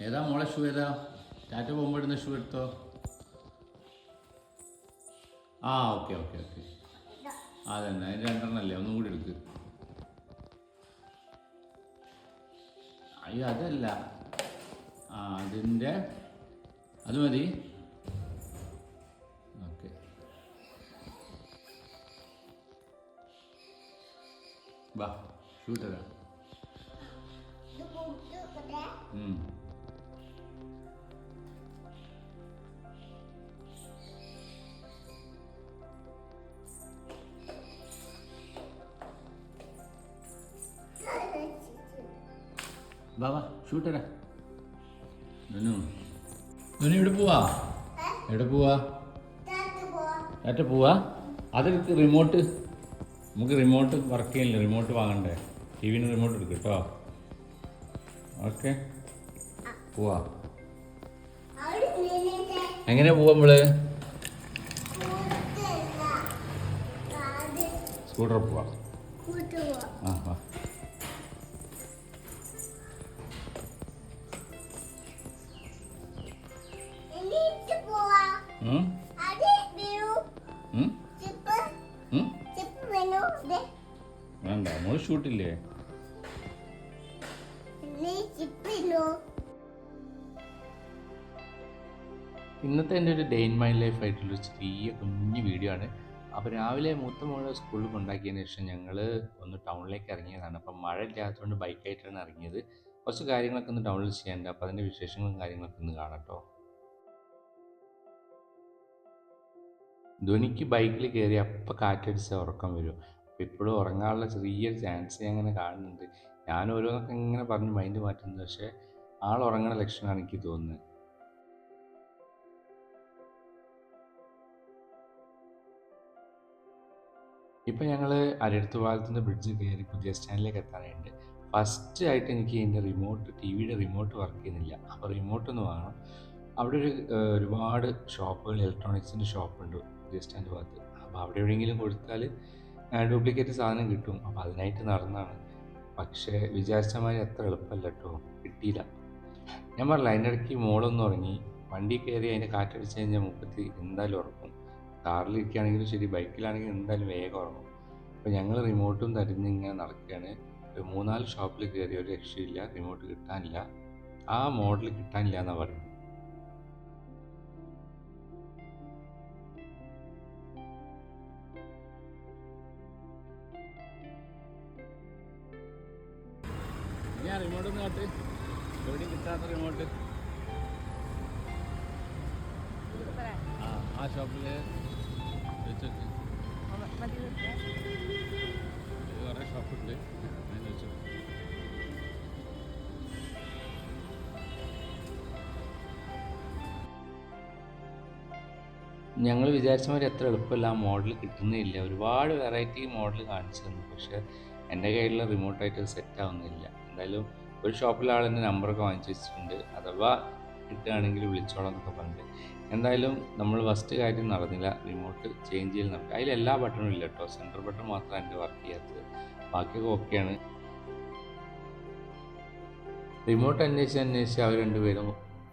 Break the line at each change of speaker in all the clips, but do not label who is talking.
ഏതാ മോളെ ഷൂ ഏതാ? ടാറ്റ പോകുമ്പോൾ ഇടുന്ന ഷൂ എടുത്തോ? ആ ഓക്കെ ഓക്കെ ഓക്കെ അതന്നെ അതിന് രണ്ടെണ്ണല്ലേ ഒന്നും കൂടി എടുക്ക്. അയ്യോ അതല്ല. ആ അതിന്റെ അത് മതി. ഓക്കെ വാ ഷൂട്ടരാ ഉം. വാ ഷൂട്ടരാ ധനു ധനു എവിടെ പോവാ? എവിടെ പോവാ? ഏറ്റ പോവാ. അതെടുക്ക് റിമോട്ട് നമുക്ക് റിമോട്ട് വർക്ക് ചെയ്യില്ല റിമോട്ട് വാങ്ങണ്ടേ? ടി വിന് റിമോട്ട് എടുക്കും കേട്ടോ ഓക്കെ പോവാ. എങ്ങനെ പോവാ നമ്മൾ സ്കൂട്ടർ പോവാ. ആ ആ വേണ്ട നമ്മൾ ഷൂട്ടില്ലേ? ഇന്നത്തെ എന്റെ ഒരു ഡേ ഇൻ മൈ ലൈഫ് ആയിട്ടുള്ളൊരു ചെറിയ കുഞ്ഞു വീഡിയോ ആണ്. അപ്പോൾ രാവിലെ മൂത്ത മോളെ സ്കൂളിൽ കൊണ്ടാക്കിയതിന് ശേഷം ഞങ്ങൾ ഒന്ന് ടൗണിലേക്ക് ഇറങ്ങിയതാണ്. അപ്പം മഴ ഇല്ലാത്തതുകൊണ്ട് ബൈക്കായിട്ടാണ് ഇറങ്ങിയത്. കുറച്ച് കാര്യങ്ങളൊക്കെ ഒന്ന് ടൗണിൽ ചെയ്യാനുണ്ട്. അപ്പോൾ അതിന്റെ വിശേഷങ്ങളും കാര്യങ്ങളൊക്കെ ഒന്ന് കാണാം കേട്ടോ ധ്വനിക്ക് ബൈക്കിൽ കയറി അപ്പം കാറ്റടിച്ച ഉറക്കം വരും. അപ്പോൾ ഇപ്പോഴും ഉറങ്ങാനുള്ള ചെറിയൊരു ചാൻസ് അങ്ങനെ കാണുന്നുണ്ട്. ഞാൻ ഓരോന്നൊക്കെ ഇങ്ങനെ പറഞ്ഞ് മൈൻഡ് മാറ്റുന്നത് പക്ഷേ ആൾ ഉറങ്ങണ ലക്ഷണമാണ് എനിക്ക് തോന്നുന്നത്. ഇപ്പം ഞങ്ങൾ അരടുത്ത് പാലത്തിന്റെ ബ്രിഡ്ജ് കയറി പുതിയ സ്റ്റാൻഡിലേക്ക് എത്താനായിട്ട്. ഫസ്റ്റ് ആയിട്ട് എനിക്ക് എന്റെ റിമോട്ട് ടി വിയുടെ റിമോട്ട് വർക്ക് ചെയ്യുന്നില്ല. അപ്പോൾ റിമോട്ട് ഒന്ന് വാങ്ങണം. അവിടെ ഒരു ഒരുപാട് ഷോപ്പുകൾ ഇലക്ട്രോണിക്സിന്റെ ഷോപ്പുണ്ട് പുതിയ സ്റ്റാൻഡ് ഭാഗത്ത്. അപ്പോൾ അവിടെ എവിടെയെങ്കിലും കൊടുത്താൽ ഡ്യൂപ്ലിക്കേറ്റ് സാധനം കിട്ടും. അപ്പോൾ അതിനായിട്ട് നടന്നാണ്. പക്ഷേ വിചാരിച്ച മാതിരി അത്ര എളുപ്പമല്ല കേട്ടോ കിട്ടിയില്ല. ഞാൻ പറഞ്ഞില്ല അതിന്റെ ഇടയ്ക്ക് മോളൊന്നും ഉറങ്ങി. വണ്ടി കയറി അതിന്റെ കാറ്റടിച്ച് കഴിഞ്ഞാൽ മുപ്പത്തി എന്തായാലും ഉറക്കും. കാറിലിരിക്കുകയാണെങ്കിലും ശരി ബൈക്കിലാണെങ്കിലും എന്തായാലും വേഗം ഉറങ്ങും. അപ്പോൾ ഞങ്ങൾ റിമോട്ടും തരുന്ന ഇങ്ങനെ നടക്കുകയാണ്. ഒരു മൂന്നാൽ ഷോപ്പിൽ കയറി ഒരു രക്ഷയില്ല റിമോട്ട് കിട്ടാനില്ല. ആ മോഡൽ കിട്ടാനില്ല എന്നാണ് പറയുന്നത്. ഞാൻ കാട്ട് എവിടെയും കിട്ടാത്ത റിമോട്ട് ആ ആ ഷോപ്പിൽ വെച്ചോക്ക്. കുറേ ഷോപ്പുണ്ട് അതിന് വെച്ചോ ഞങ്ങൾ വിചാരിച്ച മാതിരി എത്ര എളുപ്പമല്ല. ആ മോഡൽ കിട്ടുന്നില്ല ഒരുപാട് വെറൈറ്റി മോഡൽ കാണിച്ചു തന്നു പക്ഷേ എന്റെ കയ്യിലുള്ള റിമോട്ടായിട്ട് സെറ്റ് ആവുന്നില്ല. എന്തായാലും ഒരു ഷോപ്പിലെ ആളിന്റെ നമ്പറൊക്കെ വാങ്ങിച്ചു വെച്ചിട്ടുണ്ട്. അഥവാ കിട്ടുകയാണെങ്കിൽ വിളിച്ചോളാം എന്നൊക്കെ പറഞ്ഞിട്ട്. എന്തായാലും നമ്മൾ ഫസ്റ്റ് കാര്യം നടന്നില്ല. റിമോട്ട് ചേഞ്ച് ചെയ്യൽ നടക്കുക. അതിൽ എല്ലാ ബട്ടണും ഇല്ല കേട്ടോ. സെന്റർ ബട്ടൺ മാത്രമാണ് എന്റെ വർക്ക് ചെയ്യാത്തത്. ബാക്കിയൊക്കെ ഓക്കെയാണ് റിമോട്ട് അന്വേഷിച്ച് അന്വേഷിച്ച് അവർ രണ്ടുപേരും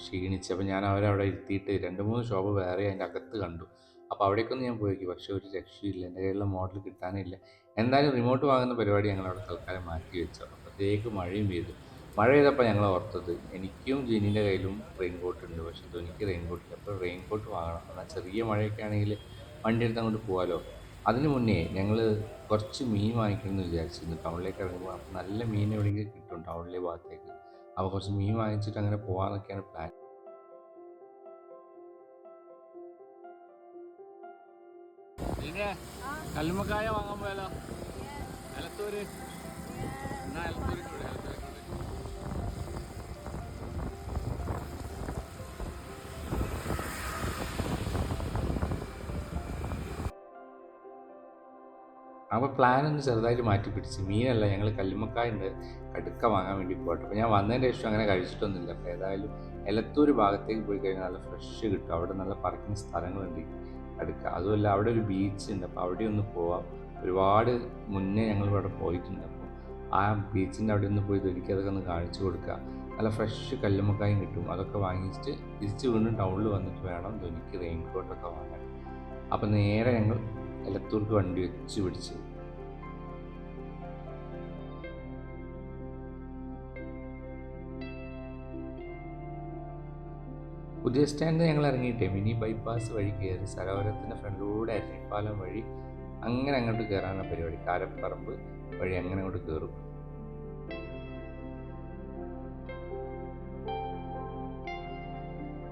ക്ഷീണിച്ച്. അപ്പോൾ ഞാൻ അവരെ അവിടെ ഇരുത്തിയിട്ട് രണ്ട് മൂന്ന് ഷോപ്പ് വേറെ അതിന്റെ അകത്ത് കണ്ടു. അപ്പോൾ അവിടേക്കൊന്ന് ഞാൻ പോയി പക്ഷേ ഒരു രക്ഷയില്ല എന്റെ കയ്യിലുള്ള മോഡൽ കിട്ടാനില്ല. എന്തായാലും റിമോട്ട് വാങ്ങുന്ന പരിപാടി ഞങ്ങൾ അവിടെ തൽക്കാലം മാറ്റി വെച്ചു. അപ്പോഴത്തേക്ക് മഴയും പെയ്തു. മഴ പെയ്തപ്പോൾ ഞങ്ങൾ ഓർത്തത് എനിക്കും ജിനിന്റെ കയ്യിലും റെയിൻ കോട്ട് ഉണ്ട്. പക്ഷെ ധോനിക്ക് റെയിൻ കോട്ട് ഇല്ല. അപ്പോൾ റെയിൻ കോട്ട് വാങ്ങണം. എന്നാൽ ചെറിയ മഴയൊക്കെ ആണെങ്കിൽ വണ്ടി എടുത്ത് അങ്ങോട്ട് പോകാമല്ലോ അതിന് മുന്നേ ഞങ്ങൾ കുറച്ച് മീൻ വാങ്ങിക്കണമെന്ന് വിചാരിച്ചിരുന്നു. ടൗണിലേക്ക് ഇറങ്ങുമ്പോൾ അപ്പോൾ നല്ല മീൻ എവിടെയെങ്കിലും കിട്ടും ടൗണിലെ ഭാഗത്തേക്ക്. അപ്പോൾ കുറച്ച് മീൻ വാങ്ങിച്ചിട്ട് അങ്ങനെ പോകാമെന്നൊക്കെയാണ് പ്ലാൻ. കല്ലുമ്മക്കായ വാങ്ങാൻ പോയാലോ? എലത്തൂര് എന്നാ എലത്തൂർക്ക് അപ്പോൾ പ്ലാൻ ഒന്ന് ചെറുതായിട്ട് മാറ്റി പിടിച്ച്. മീനല്ല ഞങ്ങൾ കല്ലുമ്മക്കായുണ്ട്. കടുക്ക വാങ്ങാൻ വേണ്ടി പോകട്ടെ അപ്പോൾ ഞാൻ വന്നതിന്റെ ശേഷം അങ്ങനെ കഴിച്ചിട്ടൊന്നുമില്ല. അപ്പോൾ ഏതായാലും എലത്തൂർ ഭാഗത്തേക്ക് പോയി കഴിഞ്ഞാൽ നല്ല ഫ്രഷ് കിട്ടും. അവിടെ നല്ല പാർക്കിംഗ് സ്ഥലങ്ങളുണ്ട് കടുക്ക. അതുമല്ല അവിടെ ഒരു ബീച്ച് ഉണ്ട്. അപ്പോൾ അവിടെ ഒന്ന് പോവാം. ഒരുപാട് മുന്നേ ഞങ്ങൾ ഇവിടെ പോയിട്ടുണ്ട്. അപ്പോൾ ആ ബീച്ചിന്റെ അവിടെ ഒന്ന് പോയി ധരിക്കുക അതൊക്കെ ഒന്ന് കാണിച്ചു കൊടുക്കുക. നല്ല ഫ്രഷ് കല്ലുമ്മക്കായും കിട്ടും. അതൊക്കെ വാങ്ങിച്ചിട്ട് തിരിച്ച് വീണ്ടും ടൗണിൽ വന്നിട്ട് വേണം ധനിക്ക് റെയിൻ കോട്ടൊക്കെ വാങ്ങാൻ. അപ്പം നേരെ ഞങ്ങൾ എലത്തൂർക്ക് വണ്ടി വെച്ച് പിടിച്ചു. പുതിയ സ്റ്റാൻഡ് ഞങ്ങൾ ഇറങ്ങിയിട്ടേ. മിനി ബൈപ്പാസ് വഴി കയറി സരോവരത്തിന്റെ ഫ്രണ്ടിലൂടെ അരിപ്പാലം വഴി അങ്ങനെ അങ്ങോട്ട് കയറാനുള്ള പരിപാടി. കാരപ്പറമ്പ് വഴി അങ്ങനെ അങ്ങോട്ട് കയറും.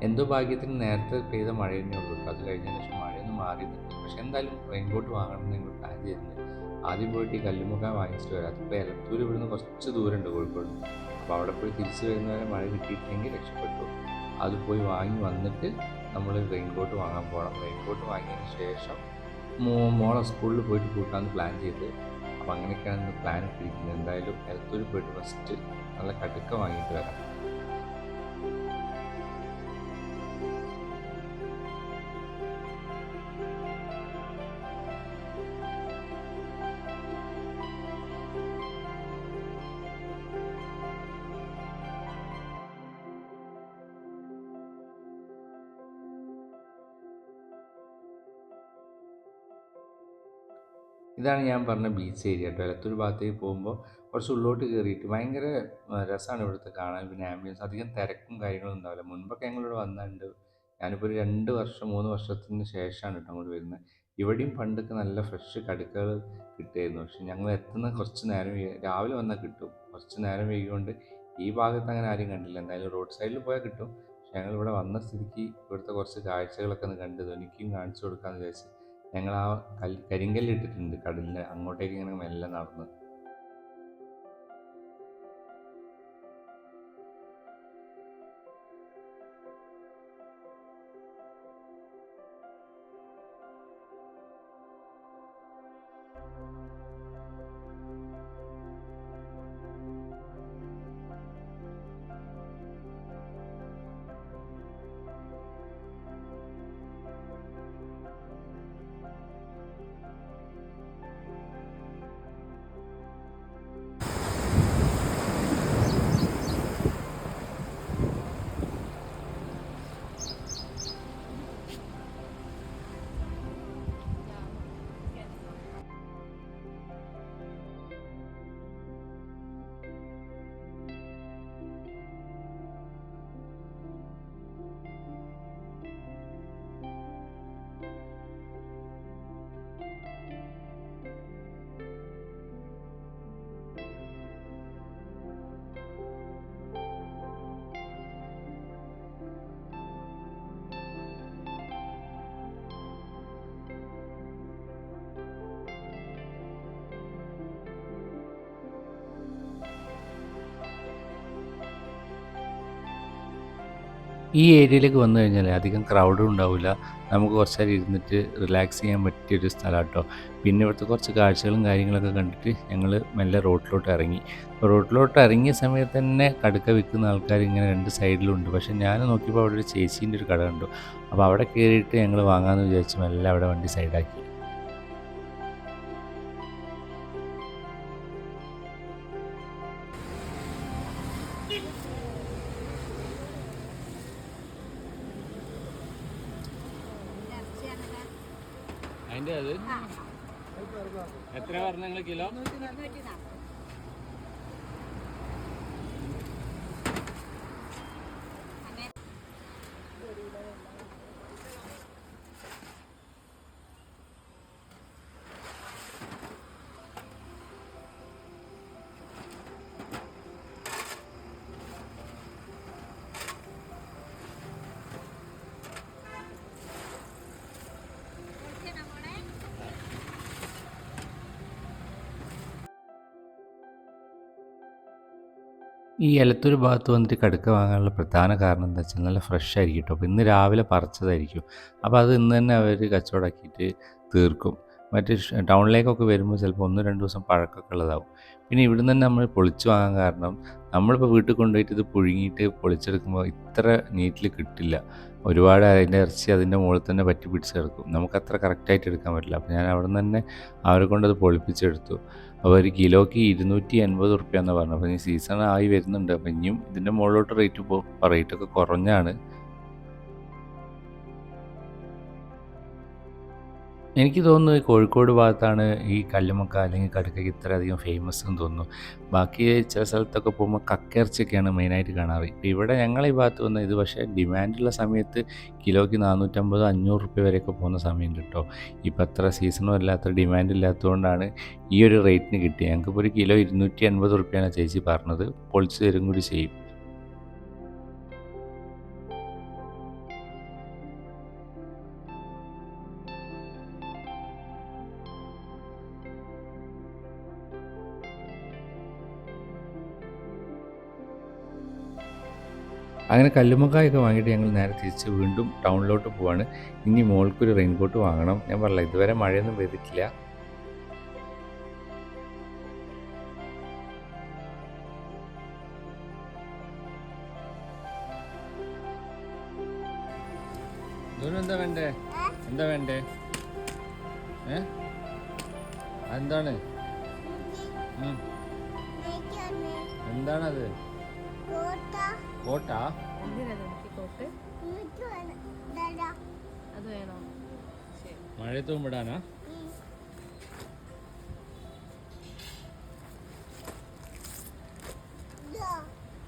എന്തോ ഭാഗ്യത്തിന് നേരത്തെ പെയ്ത മഴ തന്നെ ഉള്ളൂ. അത് കഴിഞ്ഞതിന് ശേഷം മഴയൊന്നും മാറി പക്ഷെ എന്തായാലും റെയിൻകോട്ട് വാങ്ങണം ഞങ്ങൾ പ്ലാൻ ചെയ്തിട്ടുണ്ട്. ആദ്യം പോയിട്ട് ഈ കല്ലുമുഖ വാങ്ങിച്ചിട്ട് വരാം. അതിപ്പോൾ എലത്തൂർ ഇവിടുന്ന് കുറച്ച് ദൂരമുണ്ട് കോഴിക്കോട്. അപ്പോൾ അവിടെ പോയി തിരിച്ച് വരുന്നവരെ മഴ കിട്ടിയിട്ടില്ലെങ്കിൽ രക്ഷപ്പെട്ടു. അത് പോയി വാങ്ങി വന്നിട്ട് നമ്മൾ റെയിൻകോട്ട് വാങ്ങാൻ പോകണം റെയിൻകോട്ട് വാങ്ങിയതിന് ശേഷം മോ മോളെ സ്കൂളിൽ പോയിട്ട് കൂട്ടാമെന്ന് പ്ലാൻ ചെയ്ത്. അപ്പോൾ അങ്ങനെയൊക്കെയാണ് പ്ലാൻ ഇട്ടിരിക്കുന്നത്. എന്തായാലും എലത്തൂർ പോയിട്ട് ഫസ്റ്റ് നല്ല കടുക്ക വാങ്ങിയിട്ട് വരാം. ഇതാണ് ഞാൻ പറഞ്ഞ ബീച്ച് ഏരിയ കേട്ടോ. എലത്തൂർ ഭാഗത്തേക്ക് പോകുമ്പോൾ കുറച്ച് ഉള്ളോട്ട് കയറിയിട്ട് ഭയങ്കര രസമാണ് ഇവിടുത്തെ കാണാൻ. പിന്നെ ആംബിയൻസ് അധികം തിരക്കും കാര്യങ്ങളും ഉണ്ടാവില്ല മുൻപൊക്കെ ഞങ്ങളിവിടെ വന്നിട്ടുണ്ട്. ഞാനിപ്പോൾ ഒരു രണ്ട് വർഷം മൂന്ന് വർഷത്തിന് ശേഷമാണ് കേട്ടോ അങ്ങോട്ട് വരുന്നത്. ഇവിടെയും പണ്ടൊക്കെ നല്ല ഫ്രഷ് കടുക്കകൾ കിട്ടുമായിരുന്നു പക്ഷെ ഞങ്ങൾ എത്തുന്ന കുറച്ച് നേരം രാവിലെ വന്നാൽ കിട്ടും. കുറച്ച് നേരം വൈകിക്കൊണ്ട് ഈ ഭാഗത്ത് അങ്ങനെ ആരും കണ്ടില്ല. എന്തായാലും റോഡ് സൈഡിൽ പോയാൽ കിട്ടും. പക്ഷെ ഞങ്ങൾ ഇവിടെ വന്ന സ്ഥിതിക്ക് ഇവിടുത്തെ കുറച്ച് കാഴ്ചകളൊക്കെ ഒന്ന് കണ്ടത് എനിക്കും കാണിച്ചു കൊടുക്കാമെന്ന് വിചാരിച്ച് ഞങ്ങൾ ആ കൽ കരിങ്കല്ല് ഇട്ടിട്ടുണ്ട് കടലിന്റെ അങ്ങോട്ടേക്ക് ഇങ്ങനെ മെല്ലെ നടന്ന്. ഈ ഏരിയയിലേക്ക് വന്നു കഴിഞ്ഞാൽ അധികം ക്രൗഡും ഉണ്ടാവില്ല നമുക്ക് കുറച്ച് നേരം ഇരുന്നിട്ട് റിലാക്സ് ചെയ്യാൻ പറ്റിയൊരു സ്ഥലം കേട്ടോ പിന്നെ ഇവിടുത്തെ കുറച്ച് കാഴ്ചകളും കാര്യങ്ങളൊക്കെ കണ്ടിട്ട് ഞങ്ങൾ മെല്ലെ റോട്ടിലോട്ട് ഇറങ്ങി. റോട്ടിലോട്ട് ഇറങ്ങിയ സമയത്ത് തന്നെ കടുക്ക വിൽക്കുന്ന ആൾക്കാർ ഇങ്ങനെ രണ്ട് സൈഡിലുണ്ട് പക്ഷേ ഞാൻ നോക്കിയപ്പോൾ അവിടെ ഒരു ചേച്ചീന്റെ ഒരു കട കണ്ടു. അപ്പോൾ അവിടെ കയറിയിട്ട് ഞങ്ങൾ വാങ്ങാമെന്ന് വിചാരിച്ചു മെല്ലെ അവിടെ വണ്ടി സൈഡാക്കി ഈ ഇലത്തൊരു ഭാഗത്ത് വന്നിട്ട് കടുക്ക വാങ്ങാനുള്ള പ്രധാന കാരണം എന്താ വെച്ചാൽ നല്ല ഫ്രഷ് ആയിരിക്കും കേട്ടോ അപ്പോൾ ഇന്ന് രാവിലെ പറിച്ചതായിരിക്കും. അപ്പോൾ അത് ഇന്ന് തന്നെ അവർ കച്ചവടമാക്കിയിട്ട് തീർക്കും. മറ്റ് ടൗണിലേക്കൊക്കെ വരുമ്പോൾ ചിലപ്പോൾ ഒന്ന് രണ്ട് ദിവസം പഴക്കമൊക്കെ ഉള്ളതാവും. പിന്നെ ഇവിടുന്ന് തന്നെ നമ്മൾ പൊളിച്ചു വാങ്ങാൻ കാരണം നമ്മളിപ്പോൾ വീട്ടിൽ കൊണ്ടുപോയിട്ട് ഇത് പുഴുങ്ങിയിട്ട് പൊളിച്ചെടുക്കുമ്പോൾ ഇത്ര നീറ്റിൽ കിട്ടില്ല. ഒരുപാട് അതിന്റെ ഇറച്ചി അതിന്റെ മുകളിൽ തന്നെ പറ്റി പിടിച്ച് കിടക്കും. നമുക്കത്ര കറക്റ്റായിട്ട് എടുക്കാൻ പറ്റില്ല. അപ്പോൾ ഞാൻ അവിടെ നിന്ന് തന്നെ അവരെ കൊണ്ടത് പൊളിപ്പിച്ചെടുത്തു. അപ്പോൾ ഒരു കിലോയ്ക്ക് ഇരുന്നൂറ്റി എൺപത് റുപ്യ എന്ന് പറഞ്ഞു അപ്പോൾ ഇനി സീസൺ ആയി വരുന്നുണ്ട്. അപ്പോൾ ഇനിയും ഇതിന്റെ മുകളിലോട്ട് റേറ്റ് പോ റേറ്റൊക്കെ കുറഞ്ഞാണ്. എനിക്ക് തോന്നുന്നു കോഴിക്കോട് ഭാഗത്താണ് ഈ കല്ലുമക്ക അല്ലെങ്കിൽ കടുക്കയ്ക്ക് ഇത്രയധികം ഫേമസ് എന്ന് തോന്നുന്നു. ബാക്കി ചില സ്ഥലത്തൊക്കെ പോകുമ്പോൾ കക്കയിറച്ചിയൊക്കെയാണ് മെയിനായിട്ട് കാണാറ്. ഇപ്പോൾ ഇവിടെ ഞങ്ങളെ ഈ ഭാഗത്ത് വന്ന ഇത് പക്ഷേ ഡിമാൻഡുള്ള സമയത്ത് കിലോയ്ക്ക് നാനൂറ്റമ്പത് അഞ്ഞൂറ് റുപ്യ വരെയൊക്കെ പോകുന്ന സമയമുണ്ട് കേട്ടോ. ഇപ്പം അത്ര സീസണും അല്ലാത്ത ഡിമാൻഡ് ഇല്ലാത്തതുകൊണ്ടാണ് ഈ ഒരു റേറ്റിന് കിട്ടിയത്. ഞങ്ങൾക്കിപ്പോൾ ഒരു കിലോ ഇരുന്നൂറ്റി അൻപത് റുപ്യാണ് ചേച്ചി പറഞ്ഞത്. പൊളിച്ച് തരും കൂടി ചെയ്യും. അങ്ങനെ കല്ലുമ്മക്കായൊക്കെ വാങ്ങിയിട്ട് ഞങ്ങൾ നേരെ തിരിച്ച് വീണ്ടും ടൗണിലോട്ട് പോവാണ്. ഇനി മോൾക്കൊരു റെയിൻകോട്ട് വാങ്ങണം. ഞാൻ പറഞ്ഞില്ല ഇതുവരെ മഴയൊന്നും പെയ്തിട്ടില്ല. എന്താ വേണ്ടേ? എന്താ വേണ്ടേ? ഏ? എന്താണ്. എന്താണത്? കോട്ടാ?
എന്തിനാ എനിക്ക് കോട്ട് അത് വേണോ? ശരി.
മഴയത്ത് വിടാനാ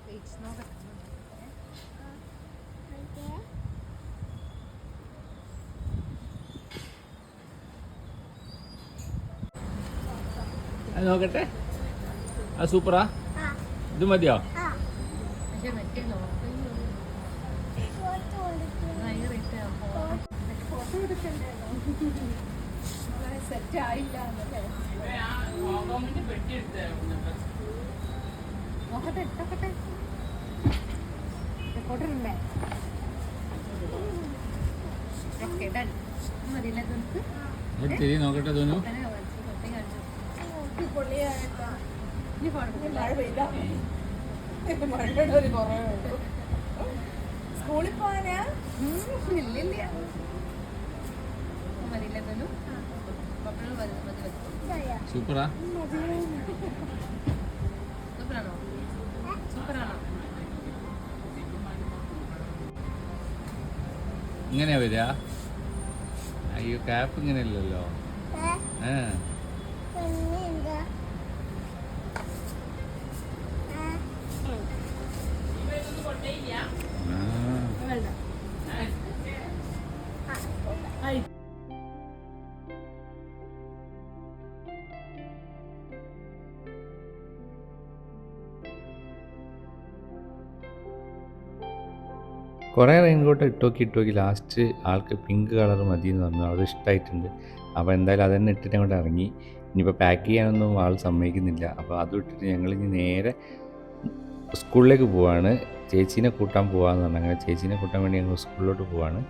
വെയിറ്റ് നോക്കട്ടെ
അത് നോക്കട്ടെ. ആ സൂപ്പറാ. ഇത് മതിയോ
പക്ഷെ മറ്റേ നോക്കല്ലോ ഭയങ്കര റേറ്റ് ഫോട്ടോ എടുക്കണ്ടല്ലോ സെറ്റ് ആയില്ല നോക്കട്ടെ നോക്കട്ടെ റെക്കോർഡറുണ്ടേ ഓക്കെ ഡൺ മതിയില്ല
തിരി നോക്കട്ടെ തോന്നു
സ്കൂളിൽ പോകാനാ?
ഇല്ലില്ല മതിയില്ല തോന്നു പപ്പടം മതി മതി വെക്കും
സൂപ്പറാ?
സൂപ്പറാണോ? സൂപ്പറാണോ?
ഇങ്ങനെയാ വരിക? അയ്യോ ക്യാപ്പ് ഇങ്ങനെ ഇല്ലല്ലോ ഏ. കുറേ റെയിൻകോട്ട് ഇട്ടോക്കി ഇട്ടോക്കി ലാസ്റ്റ് ആൾക്ക് പിങ്ക് കളർ മതി എന്ന് പറഞ്ഞു. അത് ഇഷ്ടമായിട്ടുണ്ട് അപ്പോൾ എന്തായാലും അതന്നെ ഇട്ടിട്ട് അങ്ങോട്ട് ഇറങ്ങി. ഇനിയിപ്പോൾ പാക്ക് ചെയ്യാനൊന്നും ആൾ സമ്മതിക്കുന്നില്ല. അപ്പോൾ അതും ഇട്ടിട്ട് ഞങ്ങൾ ഇനി നേരെ സ്കൂളിലേക്ക് പോവാണ്. ചേച്ചീനെ കൂട്ടാൻ പോകാമെന്ന് പറഞ്ഞു. അങ്ങനെ ചേച്ചീനെ കൂട്ടാൻ വേണ്ടി ഞങ്ങൾ സ്കൂളിലോട്ട് പോവാണ്.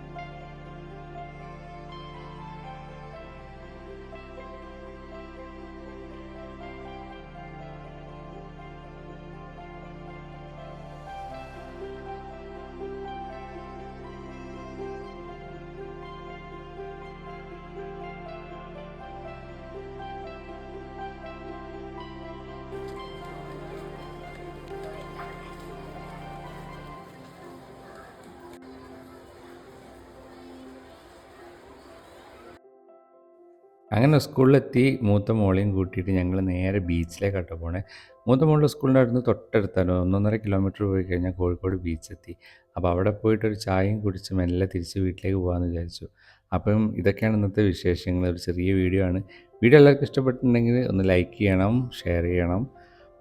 അങ്ങനെ സ്കൂളിലെത്തി മൂത്ത മോളെയും കൂട്ടിയിട്ട് ഞങ്ങൾ നേരെ ബീച്ചിലേക്കാട്ടോ പോണേ. മൂത്ത മോളുടെ സ്കൂളിന്റെ അടുത്ത് തൊട്ടടുത്താണ് ഒന്നൊന്നര കിലോമീറ്റർ പോയി കഴിഞ്ഞാൽ കോഴിക്കോട് ബീച്ചെത്തി. അപ്പോൾ അവിടെ പോയിട്ട് ഒരു ചായയും കുടിച്ച് മെല്ലെ തിരിച്ച് വീട്ടിലേക്ക് പോകാമെന്ന് വിചാരിച്ചു. അപ്പം ഇതൊക്കെയാണ് ഇന്നത്തെ വിശേഷങ്ങൾ. ഒരു ചെറിയ വീഡിയോ ആണ്. വീഡിയോ എല്ലാവർക്കും ഇഷ്ടപ്പെട്ടിട്ടുണ്ടെങ്കിൽ ഒന്ന് ലൈക്ക് ചെയ്യണം ഷെയർ ചെയ്യണം.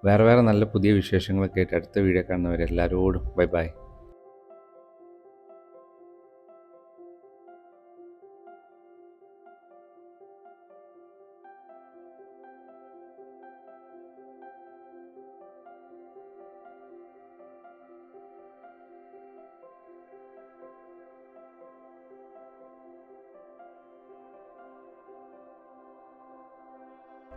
വേറെ വേറെ നല്ല പുതിയ വിശേഷങ്ങളൊക്കെ ആയിട്ട് അടുത്ത വീഡിയോ കാണുന്നവരെല്ലാവരോടും ബൈ ബൈ.